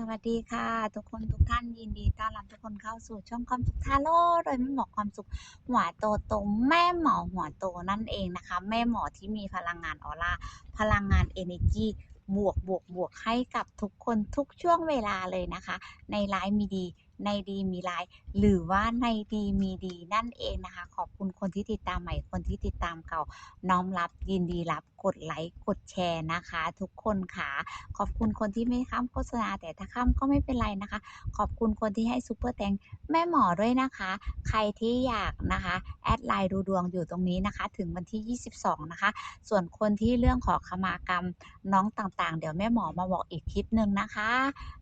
สวัสดีค่ะ ทุกคนทุกท่านยินดีต้อนรับทุกคนเข้าสู่ช่องความสุขทาโร่โดยแม่หมอความสุขหัวโตตรงแม่หมอหัวโตนั่นเองนะคะ แม่หมอที่มีพลังงานออร่าพลังงานเอเนจีบวกบวกบวกให้กับทุกคนทุกช่วงเวลาเลยนะคะ ในไลฟ์มีดี ในดีมีร้าย หรือว่าในดีมีดีนั่นเองนะคะ ขอบคุณคนที่ติดตามใหม่คนที่ติดตามเก่าน้อมรับยินดีรับกดไลค์กดแชร์นะคะ ทุกคนค่ะ ขอบคุณคนที่ไม่ข้ามโฆษณาแต่ถ้าข้ามก็ไม่เป็นไรนะคะ ขอบคุณคนที่ให้ซูเปอร์แตงแม่หมอด้วยนะคะ ใครที่อยากนะคะแอดไลน์ดูดวงอยู่ตรงนี้นะคะ ถึงวันที่ 22 นะคะ ส่วนคนที่เรื่องขอขมากรรมน้องต่างๆ เดี๋ยวแม่หมอมาบอกอีกคลิปหนึ่งนะคะ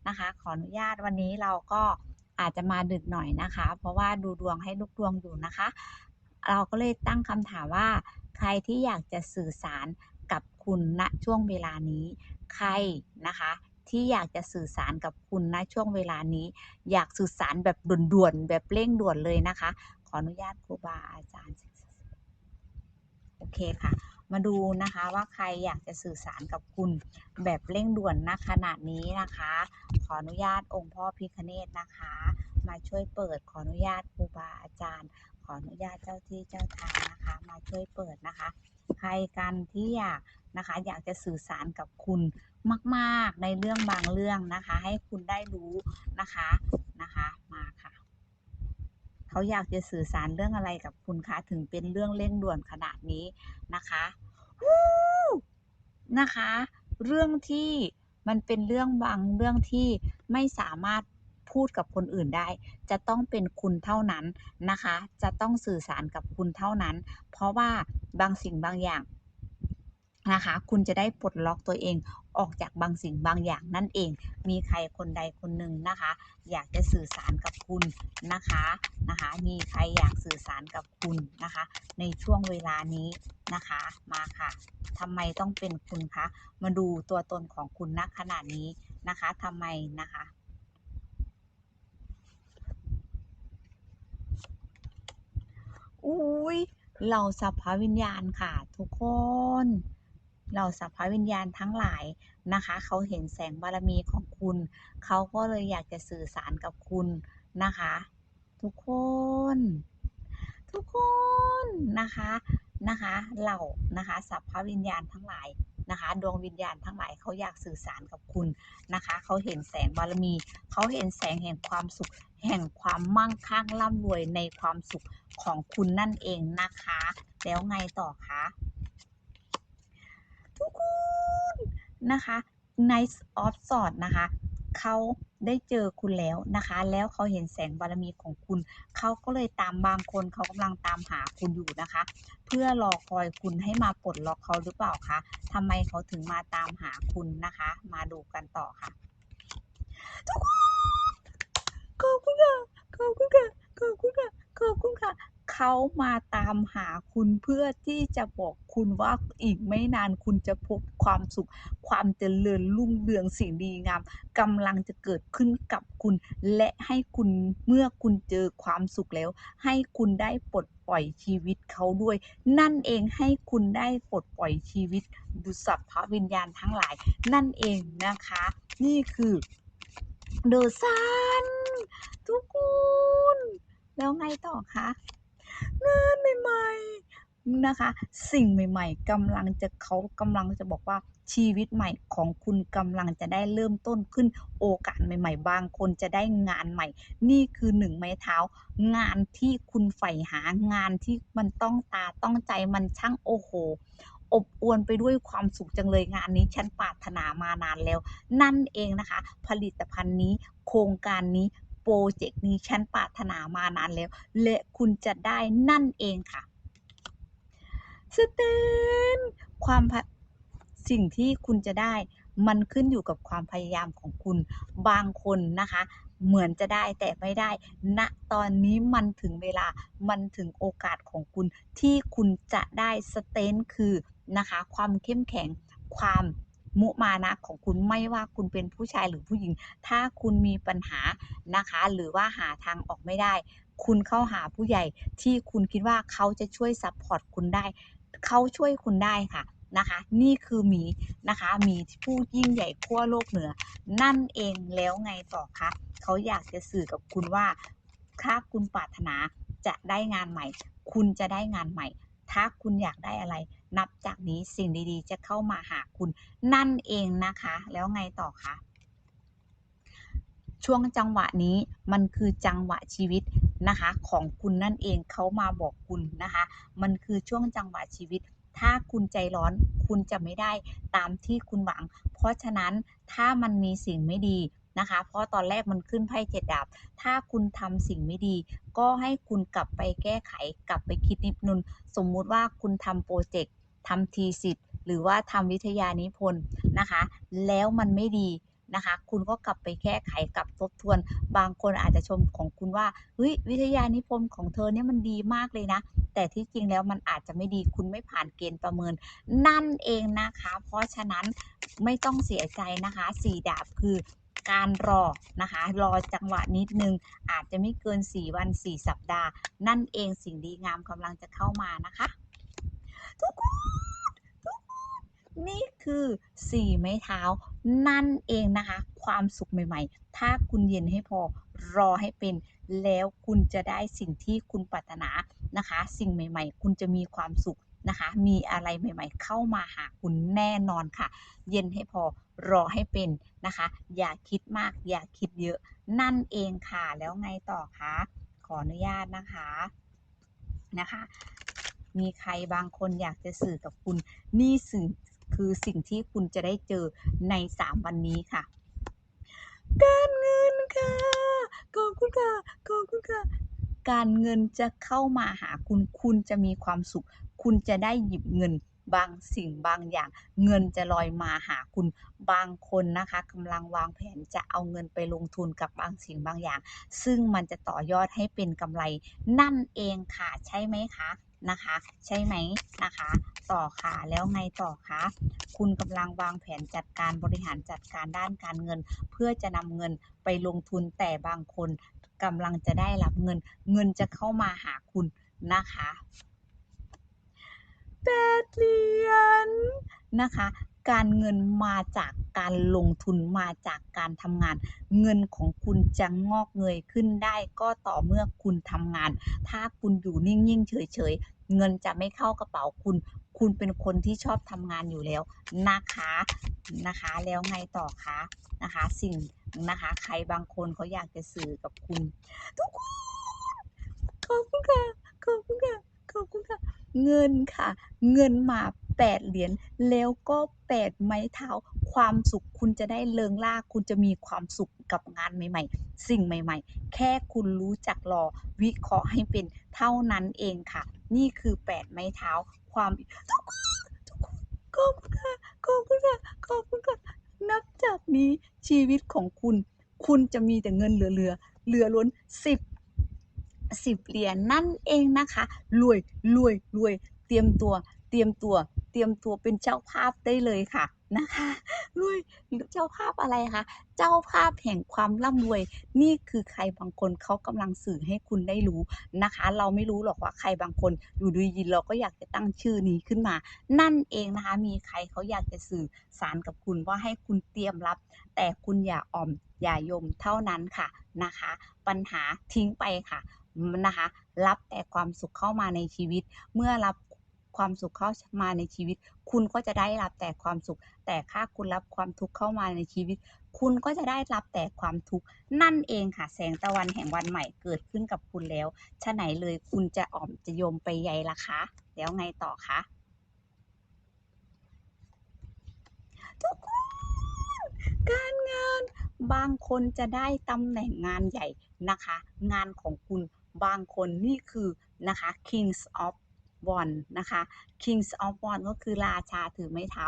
นะคะ ขออนุญาตวันนี้เราก็ อาจจะมาดึกหน่อยนะคะ เพราะว่าดูดวงให้ลูกดวงอยู่นะคะ เราก็เลยตั้งคำถามว่า ใครที่อยากจะสื่อสารกับคุณณช่วงเวลานี้ ใครนะคะที่อยากจะสื่อสารกับคุณณช่วงเวลานี้ อยากสื่อสารแบบด่วนๆแบบเร่งด่วนเลยนะคะ ขออนุญาตครูบาอาจารย์ โอเคค่ะ มาดูนะคะว่าใครอยากจะสื่อสารกับคุณแบบเร่งด่วนณขณะนี้นะคะ ขออนุญาตองค์พ่อพิคเนตนะคะ มาช่วยเปิดขออนุญาตครูบาอาจารย์ ขออนุญาตเจ้าที่เจ้าทางนะคะ มาช่วยเปิดนะคะ ใครกันที่อยากนะคะอยากจะสื่อสารกับคุณมาก ๆ ในเรื่องบางเรื่องนะคะ ให้คุณได้รู้นะคะนะคะมาค่ะ เขาอยากจะสื่อสารเรื่องอะไรกับคุณคะถึงเป็นเรื่องเร่งด่วนขนาดนี้นะคะนะคะ เรื่องที่มันเป็นเรื่องบางเรื่องที่ไม่สามารถพูดกับคนอื่นได้ จะต้องเป็นคุณเท่านั้นนะคะ จะต้องสื่อสารกับคุณเท่านั้น เพราะว่าบางสิ่งบางอย่าง นะคะ คุณจะได้ปลดล็อกตัวเองออกจากบางสิ่งบางอย่างนั่นเอง มีใครคนใดคนหนึ่งนะคะ อยากจะสื่อสารกับคุณนะคะนะคะ มีใครอยากสื่อสารกับคุณนะคะ ในช่วงเวลานี้นะคะ มาค่ะทำไมต้องเป็นคุณคะ มาดูตัวตนของคุณณขณะนี้นะคะทำไมนะคะอุ้ยเราสัพพวิญญาณค่ะทุกคน เราสัพพวิญญาณทั้งหลายนะคะ เขาเห็นแสงบารมีของคุณ เขาก็เลยอยากจะสื่อสารกับคุณนะคะ ทุกคน ทุกคนนะคะนะคะเหล่านะคะสัพพวิญญาณทั้งหลายนะคะดวงวิญญาณทั้งหลายเขาอยากสื่อสารกับคุณนะคะ เขาเห็นแสงบารมี เขาเห็นแสงแห่งความสุข แห่งความมั่งคั่งร่ำรวยในความสุขของคุณนั่นเองนะคะ แล้วไงต่อคะ ทุกคนนะคะ Nice of s w o r d นะคะเขาได้เจอคุณแล้วนะคะ แล้วเขาเห็นแสงบารมีของคุณ เขาก็เลยตามบางคนเขากำลังตามหาคุณอยู่นะคะ เพื่อรอคอยคุณให้มาปลดล็อกเขาหรือเปล่าคะทำไมเขาถึงมาตามหาคุณนะคะ มาดูกันต่อค่ะ ทุกคนขอบคุณค่ะ ขอบคุณค่ะ ขอบคุณค่ะ เขามาตามหาคุณเพื่อที่จะบอกคุณว่าอีกไม่นานคุณจะพบความสุข ความเจริญรุ่งเรืองสิ่งดีงามกำลังจะเกิดขึ้นกับคุณ และให้คุณเมื่อคุณเจอความสุขแล้ว ให้คุณได้ปลดปล่อยชีวิตเขาด้วย นั่นเองให้คุณได้ปลดปล่อยชีวิตดุสัพพวิญญาณทั้งหลาย นั่นเองนะคะ นี่คือเดอะซันทุกคนแล้วไงต่อคะ งานใหม่ๆนะคะ สิ่งใหม่ๆกำลังจะเขากำลังจะบอกว่าชีวิตใหม่ของคุณกำลังจะได้เริ่มต้นขึ้นโอกาสใหม่ ๆ บางคนจะได้งานใหม่ นี่คือหนึ่งไม้เท้า งานที่คุณใฝ่หางานที่มันต้องตาต้องใจมันช่างโอ้โหอบอวลไปด้วยความสุขจังเลยงานนี้ฉันปรารถนามานานแล้ว นั่นเองนะคะ ผลิตภัณฑ์นี้โครงการนี้ โปรเจกต์นี้ฉันปรารถนามานานแล้ว และคุณจะได้นั่นเองค่ะสเตนความสิ่งที่คุณจะได้มันขึ้นอยู่กับความพยายามของคุณบางคนนะคะ เหมือนจะได้แต่ไม่ได้ณตอนนี้มันถึงเวลามันถึงโอกาสของคุณที่คุณจะได้สเตนคือนะคะ ความเข้มแข็งความ มุมานะของคุณไม่ว่าคุณเป็นผู้ชายหรือผู้หญิง ถ้าคุณมีปัญหานะคะ หรือว่าหาทางออกไม่ได้ คุณเข้าหาผู้ใหญ่ที่คุณคิดว่าเขาจะช่วยซัพพอร์ตคุณได้ เขาช่วยคุณได้ค่ะนะคะ นี่คือหมีนะคะหมีผู้ยิ่งใหญ่ขั้วโลกเหนือ นั่นเองแล้วไงต่อคะเขาอยากจะสื่อกับคุณว่า ถ้าคุณปรารถนาจะได้งานใหม่ คุณจะได้งานใหม่ ถ้าคุณอยากได้อะไร นับจากนี้สิ่งดีๆ จะเข้ามาหาคุณนั่นเองนะคะ แล้วไงต่อคะช่วงจังหวะนี้มันคือจังหวะชีวิตนะคะของคุณนั่นเองเขามาบอกคุณนะคะ มันคือช่วงจังหวะชีวิต ถ้าคุณใจร้อนคุณจะไม่ได้ตามที่คุณหวัง เพราะฉะนั้นถ้ามันมีสิ่งไม่ดี นะคะ เพราะตอนแรกมันขึ้นไพ่เจ็ดดาบ ถ้าคุณทำสิ่งไม่ดี ก็ให้คุณกลับไปแก้ไขกลับไปคิดนิดนึงสมมุติว่าคุณทำโปรเจกต์ทำทีสิทธ์หรือว่าทำวิทยานิพนธ์นะคะ แล้วมันไม่ดีนะคะ คุณก็กลับไปแก้ไขกลับทบทวน บางคนอาจจะชมของคุณว่าเฮ้ยวิทยานิพนธ์ของเธอเนี่ยมันดีมากเลยนะ แต่ที่จริงแล้วมันอาจจะไม่ดีคุณไม่ผ่านเกณฑ์ประเมิน นั่นเองนะคะ เพราะฉะนั้นไม่ต้องเสียใจนะคะสี่ดาบคือ การรอนะคะรอจังหวะนิดนึง อาจจะไม่เกิน 4 วัน 4 สัปดาห์ นั่นเองสิ่งดีงามกำลังจะเข้ามานะคะ ทุกคนทุกคนนี่คือสี่ไม้เท้า นั่นเองนะคะ ความสุขใหม่ ๆ ถ้าคุณเย็นให้พอรอให้เป็นแล้วคุณจะได้สิ่งที่คุณปรารถนานะคะ สิ่งใหม่ ๆ คุณจะมีความสุข นะคะ มีอะไรใหม่ๆ เข้ามาหาคุณแน่นอนค่ะ เย็นให้พอรอให้เป็นนะคะ อย่าคิดมาก อย่าคิดเยอะนั่นเองค่ะ แล้วไงต่อคะขออนุญาตนะคะนะคะ มีใครบางคนอยากจะสื่อกับคุณนี่สิ่งคือสิ่งที่คุณจะได้เจอใน 3 วันนี้ค่ะ การเงินค่ะขอบคุณค่ะขอบคุณค่ะการเงินจะเข้ามาหาคุณ คุณจะมีความสุข คุณจะได้หยิบเงินบางสิ่งบางอย่าง เงินจะลอยมาหาคุณบางคนนะคะกำลังวางแผนจะเอาเงินไปลงทุนกับบางสิ่งบางอย่าง ซึ่งมันจะต่อยอดให้เป็นกำไรนั่นเองค่ะใช่ไหมคะนะคะ ใช่ไหมนะคะ ต่อค่ะแล้วไงต่อคะคุณกำลังวางแผนจัดการบริหารจัดการด้านการเงิน เพื่อจะนำเงินไปลงทุนแต่บางคนกำลังจะได้รับเงิน เงินจะเข้ามาหาคุณนะคะ แปเหรียญนะคะ การเงินมาจากการลงทุนมาจากการทำงาน เงินของคุณจะงอกเงยขึ้นได้ก็ต่อเมื่อคุณทำงาน ถ้าคุณอยู่นิ่งๆเฉยๆ เงินจะไม่เข้ากระเป๋าคุณ คุณเป็นคนที่ชอบทำงานอยู่แล้วนะคะนะคะ แล้วไงต่อคะนะคะ สิ่งนะคะใครบางคนเขาอยากจะสื่อกับคุณ ทุกคนขอบคุณค่ะขอบคุณค่ะขอบคุณค่ะ เงินค่ะ เงินมาแปดเหรียญแล้วก็แปดไม้เท้า ความสุขคุณจะได้เลิงล่าคุณจะมีความสุขกับงานใหม่ ๆ สิ่งใหม่ ๆ แค่คุณรู้จักรอวิเคราะห์ให้เป็นเท่านั้นเองค่ะ นี่คือแปดไม้เท้า ความทุกคนทุกคนขอบคุณค่ะขอบคุณค่ะขอบคุณค่ะนับจากนี้ชีวิตของคุณ คุณจะมีแต่เงินเหลือๆเหลือล้นสิบ สิบเหรียญนั่นเองนะคะ รวยรวยรวย เตรียมตัว เตรียมตัว เตรียมตัวเป็นเจ้าภาพได้เลยค่ะนะคะรวยเจ้าภาพอะไรคะ เจ้าภาพแห่งความร่ำรวย นี่คือใครบางคนเขากำลังสื่อให้คุณได้รู้นะคะ เราไม่รู้หรอกว่าใครบางคนอยู่ดีๆเราก็อยากจะตั้งชื่อนี้ขึ้นมา นั่นเองนะคะ มีใครเขาอยากจะสื่อสารกับคุณว่าให้คุณเตรียมรับ แต่คุณอย่าอ่อมอย่ายมเท่านั้นค่ะนะคะ ปัญหาทิ้งไปค่ะ นะคะ รับแต่ความสุขเข้ามาในชีวิต เมื่อรับความสุขเข้ามาในชีวิต คุณก็จะได้รับแต่ความสุข แต่ถ้าคุณรับความทุกข์เข้ามาในชีวิต คุณก็จะได้รับแต่ความทุกข์นั่นเองค่ะ แสงตะวันแห่งวันใหม่เกิดขึ้นกับคุณแล้วฉะไหนเลยคุณจะอ่อมจะโยมไปใยล่ะคะ แล้วไงต่อคะทุกคนการงานบางคนจะได้ตำแหน่งงานใหญ่นะคะ งานของคุณ บางคนนี่คือนะคะ Kings of One นะคะ Kings of One ก็คือราชาถือไม้เท้า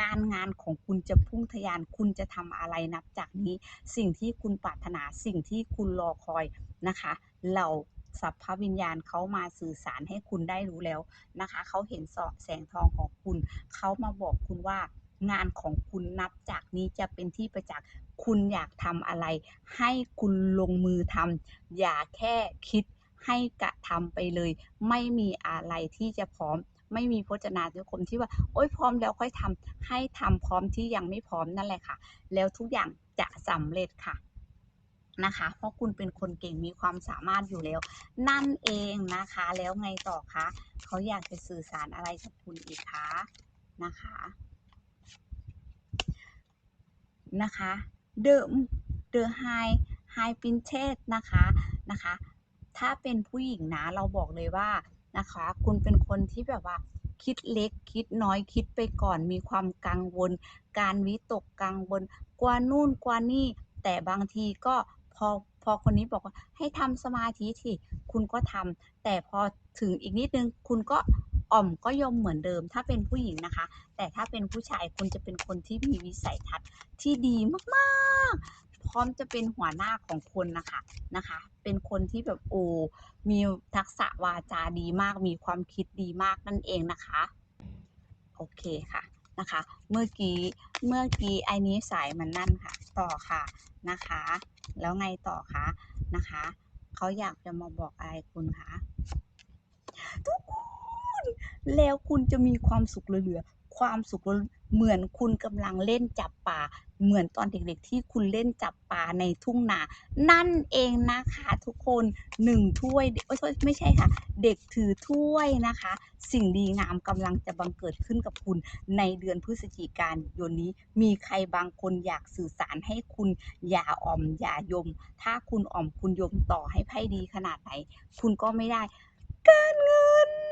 การงานของคุณจะพุ่งทะยาน คุณจะทำอะไรนับจากนี้ สิ่งที่คุณปรารถนา สิ่งที่คุณรอคอยนะคะเหล่าสัพพวิญญาณเขามาสื่อสารให้คุณได้รู้แล้วนะคะ เขาเห็นเสาะแสงทองของคุณ เขามาบอกคุณว่างานของคุณนับจากนี้จะเป็นที่ประจักษ์ คุณอยากทำอะไร ให้คุณลงมือทำอย่าแค่คิดให้กระทำไปเลย ไม่มีอะไรที่จะพร้อม ไม่มีพจนานุกรมที่ว่า โอ๊ยพร้อมแล้วค่อยทำให้ทำพร้อมที่ยังไม่พร้อมนั่นแหละค่ะ แล้วทุกอย่างจะสำเร็จค่ะนะคะ เพราะคุณเป็นคนเก่งมีความสามารถอยู่แล้ว นั่นเองนะคะ แล้วไงต่อคะเขาอยากจะสื่อสารอะไรกับคุณอีกคะนะคะ นะคะ เดิมเดอะไฮไฮปินเชสนะคะนะคะ ถ้าเป็นผู้หญิงนะเราบอกเลยว่านะคะ คุณเป็นคนที่แบบว่าคิดเล็กคิดน้อยคิดไปก่อนมีความกังวล การวิตกกังวลกว่านู่นกว่านี่ แต่บางทีก็พอพอคนนี้บอกว่าให้ทำสมาธิที่คุณก็ทำแต่พอถึงอีกนิดนึงคุณก็ อ่อมก็ยมเหมือนเดิม ถ้าเป็นผู้หญิงนะคะ แต่ถ้าเป็นผู้ชายคุณจะเป็นคนที่มีวิสัยทัศน์ที่ดีมากๆ พร้อมจะเป็นหัวหน้าของคนนะคะนะคะ เป็นคนที่แบบโอ้มีทักษะวาจาดีมาก มีความคิดดีมากนั่นเองนะคะโอเคค่ะนะคะ เมื่อกี้เมื่อกี้ไอ้นี้สายมันนั่นค่ะ ต่อค่ะนะคะ แล้วไงต่อคะนะคะเขาอยากจะมาบอกอะไรคุณคะทุกคน แล้วคุณจะมีความสุขเหลือๆความสุขเหมือนคุณกำลังเล่นจับปลาเหมือนตอนเด็กๆที่คุณเล่นจับปลาในทุ่งนา นั่นเองนะคะทุกคนหนึ่งถ้วยเอ้ยไม่ใช่ค่ะ เด็กถือถ้วยนะคะ สิ่งดีงามกำลังจะบังเกิดขึ้นกับคุณในเดือนพฤศจิกายนนี้ มีใครบางคนอยากสื่อสารให้คุณอย่าอ่อมอย่ายม ถ้าคุณอ่อมคุณยมต่อให้ไพ่ดีขนาดไหน คุณก็ไม่ได้ การเงิน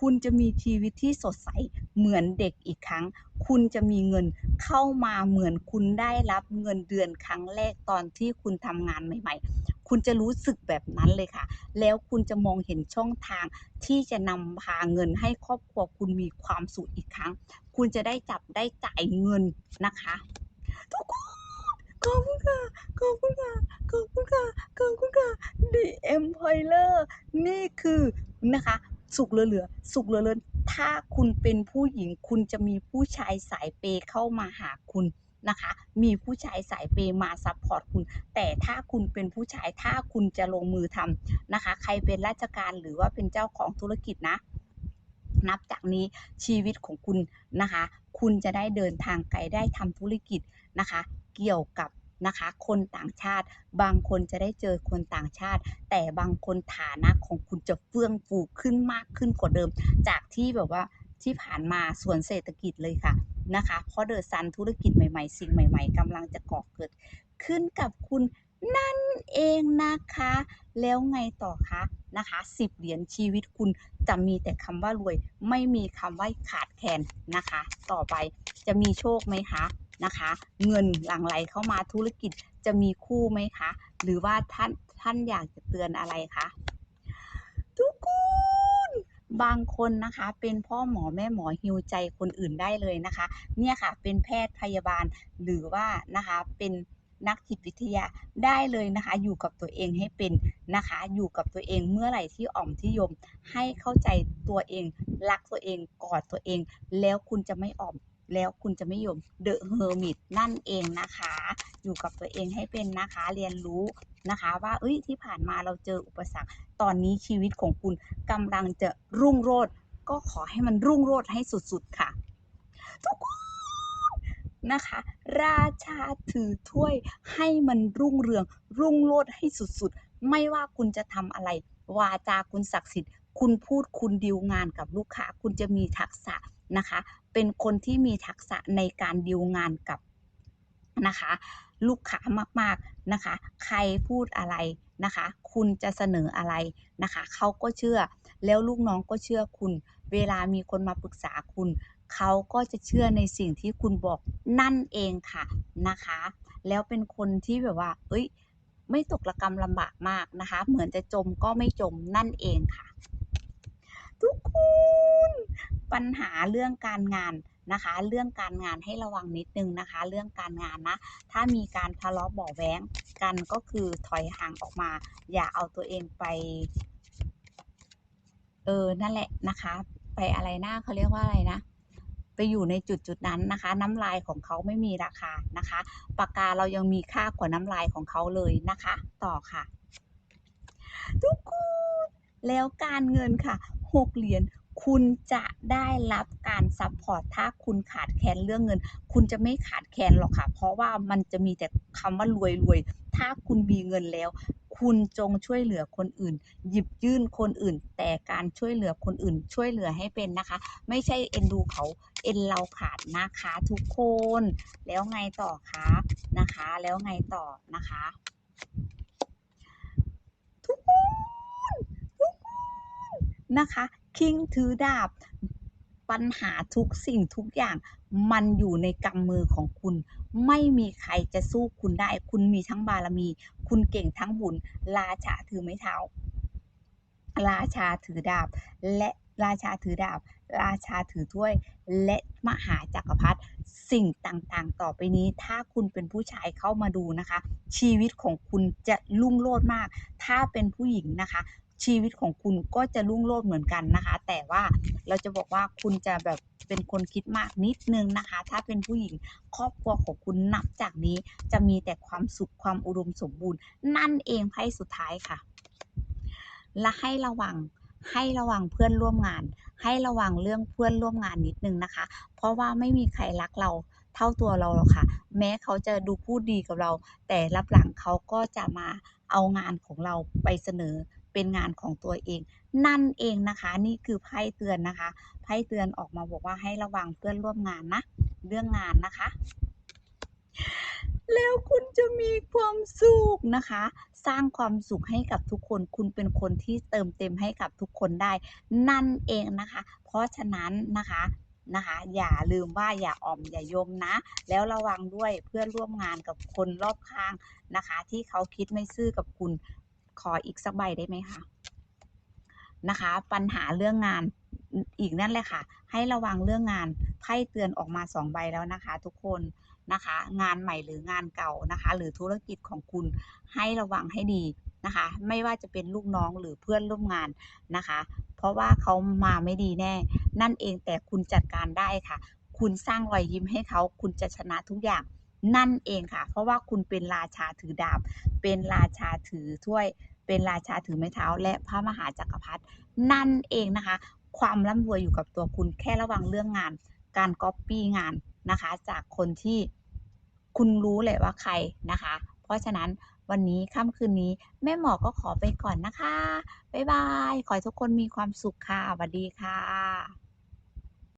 คุณจะมีชีวิตที่สดใสเหมือนเด็กอีกครั้ง คุณจะมีเงินเข้ามาเหมือนคุณได้รับเงินเดือนครั้งแรกตอนที่คุณทำงานใหม่ ๆ คุณจะรู้สึกแบบนั้นเลยค่ะ แล้วคุณจะมองเห็นช่องทางที่จะนำพาเงินให้ครอบครัวคุณมีความสุขอีกครั้ง คุณจะได้จับได้จ่ายเงินนะคะทุกคนขอบคุณค่ะ ขอบคุณค่ะ ขอบคุณค่ะ ขอบคุณค่ะ The Empire นี่คือนะคะ สุขเหลือๆสุขเหลือๆถ้าคุณเป็นผู้หญิงคุณจะมีผู้ชายสายเปย์เข้ามาหาคุณนะคะ มีผู้ชายสายเปย์มาซัพพอร์ตคุณ แต่ถ้าคุณเป็นผู้ชายถ้าคุณจะลงมือทำนะคะ ใครเป็นราชการหรือว่าเป็นเจ้าของธุรกิจนะ นับจากนี้ชีวิตของคุณนะคะ คุณจะได้เดินทางไกลได้ทำธุรกิจนะคะ เกี่ยวกับ นะคะ คนต่างชาติ บางคนจะได้เจอคนต่างชาติ แต่บางคนฐานะของคุณจะเฟื่องฟูขึ้นมากขึ้นกว่าเดิม จากที่แบบว่าที่ผ่านมาส่วนเศรษฐกิจเลยค่ะนะคะ เพราะเดอะซันธุรกิจใหม่ๆ สิ่งใหม่ ๆกำลังจะก่อเกิดขึ้นกับคุณนั่นเองนะคะ แล้วไงต่อคะนะคะสิบเหรียญชีวิตคุณจะมีแต่คำว่ารวย ไม่มีคำว่าขาดแคลนนะคะ ต่อไปจะมีโชคไหมคะ นะคะ เงินหลั่งไหลเข้ามาธุรกิจจะมีคู่ไหมคะ หรือว่าท่านท่านอยากจะเตือนอะไรคะทุกคนบางคนนะคะ เป็นพ่อหมอแม่หมอฮิวใจคนอื่นได้เลยนะคะ เนี่ยค่ะ เป็นแพทย์พยาบาลหรือว่านะคะเป็นนักจิตวิทยาได้เลยนะคะ อยู่กับตัวเองให้เป็นนะคะ อยู่กับตัวเองเมื่อไหร่ที่อ่อมที่ยม ให้เข้าใจตัวเอง รักตัวเองกอดตัวเอง แล้วคุณจะไม่อ่อม แล้วคุณจะไม่ยมเดอะเฮอร์มิตนั่นเองนะคะ อยู่กับตัวเองให้เป็นนะคะ เรียนรู้นะคะ ว่าเอ้ยที่ผ่านมาเราเจออุปสรรค ตอนนี้ชีวิตของคุณกำลังจะรุ่งโรจน์ก็ขอให้มันรุ่งโรจน์ให้สุดๆค่ะทุกคนนะคะ ราชาถือถ้วยให้มันรุ่งเรือง รุ่งโรจน์ให้สุดๆ ไม่ว่าคุณจะทำอะไร วาจาคุณศักดิ์สิทธิ์ คุณพูดคุณดีลงานกับลูกค้า คุณจะมีทักษะ นะคะ เป็นคนที่มีทักษะในการดีลงานกับนะคะลูกค้ามากๆนะคะ ใครพูดอะไรนะคะ คุณจะเสนออะไรนะคะ เขาก็เชื่อ แล้วลูกน้องก็เชื่อคุณ เวลามีคนมาปรึกษาคุณ เขาก็จะเชื่อในสิ่งที่คุณบอกนั่นเองค่ะนะคะ แล้วเป็นคนที่แบบว่า เอ้ย ไม่ตกระกำลำบากมากนะคะ เหมือนจะจมก็ไม่จมนั่นเองค่ะ ทุกคน ปัญหาเรื่องการงานนะคะ เรื่องการงานให้ระวังนิดนึงนะคะ เรื่องการงานนะ ถ้ามีการทะเลาะเบาะแว้งกันก็คือถอยห่างออกมา อย่าเอาตัวเองไป เออ นั่นแหละนะคะ ไปอะไรหนะเขาเรียกว่าอะไรนะไปอยู่ในจุดจุดนั้นนะคะ น้ำลายของเขาไม่มีราคานะคะปากกาเรายังมีค่ากว่าน้ำลายของเขาเลยนะคะ ต่อค่ะ ทุกคนแล้วการเงินค่ะหกเหรียญ คุณจะได้รับการซัพพอร์ตถ้าคุณขาดแคลนเรื่องเงิน คุณจะไม่ขาดแคลนหรอกค่ะ เพราะว่ามันจะมีแต่คำว่ารวยรวยถ้าคุณมีเงินแล้ว คุณจงช่วยเหลือคนอื่น หยิบยื่นคนอื่น แต่การช่วยเหลือคนอื่น ช่วยเหลือให้เป็นนะคะ ไม่ใช่เอ็นดูเขาเอ็นเราขาดนะคะทุกคน แล้วไงต่อคะนะคะ แล้วไงต่อนะคะ ทุกคนทุกคนนะคะคิงถือดาบ ปัญหาทุกสิ่งทุกอย่าง มันอยู่ในกำมือของคุณ ไม่มีใครจะสู้คุณได้ คุณมีทั้งบารมี คุณเก่งทั้งบุญ ราชาถือไม้เท้า ราชาถือดาบ และราชาถือดาบ ราชาถือถ้วย และมหาจักรพรรดิ สิ่งต่างๆ ต่อไปนี้ ถ้าคุณเป็นผู้ชายเข้ามาดูนะคะ ชีวิตของคุณจะรุ่งโรจน์มาก ถ้าเป็นผู้หญิงนะคะ ชีวิตของคุณก็จะรุ่งโรจน์เหมือนกันนะคะ แต่ว่าเราจะบอกว่าคุณจะแบบเป็นคนคิดมากนิดนึงนะคะ ถ้าเป็นผู้หญิงครอบครัวของคุณนับจากนี้จะมีแต่ความสุขความอุดมสมบูรณ์ นั่นเองไพ่สุดท้ายค่ะ และให้ระวังให้ระวังเพื่อนร่วมงาน ให้ระวังเรื่องเพื่อนร่วมงานนิดนึงนะคะ เพราะว่าไม่มีใครรักเราเท่าตัวเราหรอกค่ะ แม้เขาจะดูพูดดีกับเรา แต่รับหลังเขาก็จะมาเอางานของเราไปเสนอ เป็นงานของตัวเอง นั่นเองนะคะ นี่คือไพ่เตือนนะคะไพ่เตือนออกมาบอกว่าให้ระวังเพื่อนร่วมงานนะ เรื่องงานนะคะ แล้วคุณจะมีความสุขนะคะ สร้างความสุขให้กับทุกคน คุณเป็นคนที่เติมเต็มให้กับทุกคนได้ นั่นเองนะคะ เพราะฉะนั้นนะคะนะคะอย่าลืมว่าอย่าอ่อมอย่ายมนะ แล้วระวังด้วยเพื่อนร่วมงานกับคนรอบข้างนะคะ ที่เขาคิดไม่ซื่อกับคุณ ขออีกสักใบได้ไหมคะนะคะ ปัญหาเรื่องงานอีกนั่นแหละค่ะ ให้ระวังเรื่องงานไพ่เตือนออกมาสองใบแล้วนะคะ ทุกคนนะคะ งานใหม่หรืองานเก่านะคะ หรือธุรกิจของคุณให้ระวังให้ดีนะคะ ไม่ว่าจะเป็นลูกน้องหรือเพื่อนร่วมงานนะคะ เพราะว่าเขามาไม่ดีแน่ นั่นเองแต่คุณจัดการได้ค่ะ คุณสร้างรอยยิ้มให้เขาคุณจะชนะทุกอย่างนั่นเองค่ะ เพราะว่าคุณเป็นราชาถือดาบ เป็นราชาถือถ้วย เป็นราชาถือไม้เท้า และพระมหาจักรพรรดินั่นเองนะคะ ความร่ำรวยอยู่กับตัวคุณแค่ระวังเรื่องงาน การก๊อปปี้งานนะคะ จากคนที่คุณรู้เลยว่าใครนะคะ เพราะฉะนั้นวันนี้ค่ำคืนนี้แม่หมอก็ขอไปก่อนนะคะ บ๊ายบาย ขอให้ทุกคนมีความสุขค่ะสวัสดีค่ะ